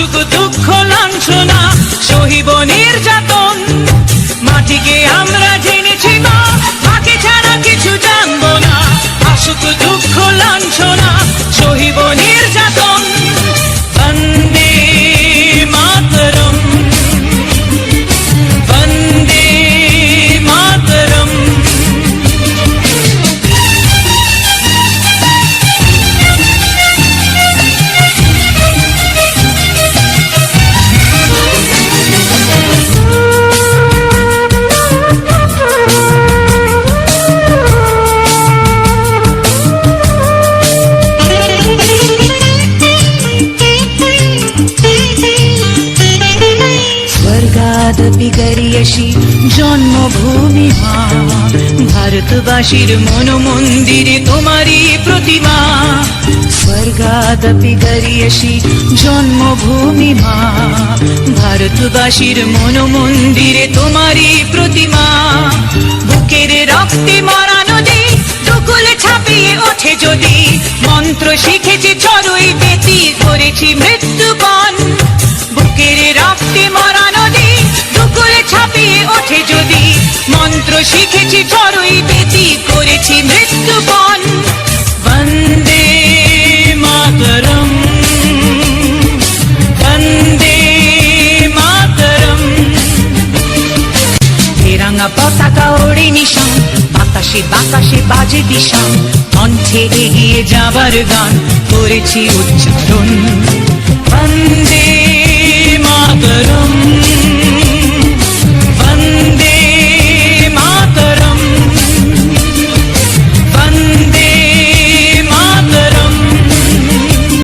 మసుగుతూ গরিয়সি জন্মভূমি মা। ভারতবাসীর মন মন্দিরে তোমারই প্রতিমা। স্বর্গাদপি গরিয়সি জন্মভূমি মা। ভারতবাসীর মন মন্দিরে তোমারই প্রতিমা। বুকের রক্তে মরা নদী, দুকুলে ছাপিয়ে ওঠে যদি। মন্ত্র শিখেছি চড়ুই বেতি করেছি মৃত্যুবন। বুকের রক্তে মরা দুকুলে ওঠে যদি। মন্ত্র শিখেছি চড়ুই বেতি করেছি মৃত্যুবন বন্দে মাতরম বন্দে মাতরম। তেরাঙা পতাকা ওড়ে নিশান, বাতাসে বাতাসে বাজে দিশান কণ্ঠে এগিয়ে যাবার গান করেছি উচ্চারণ।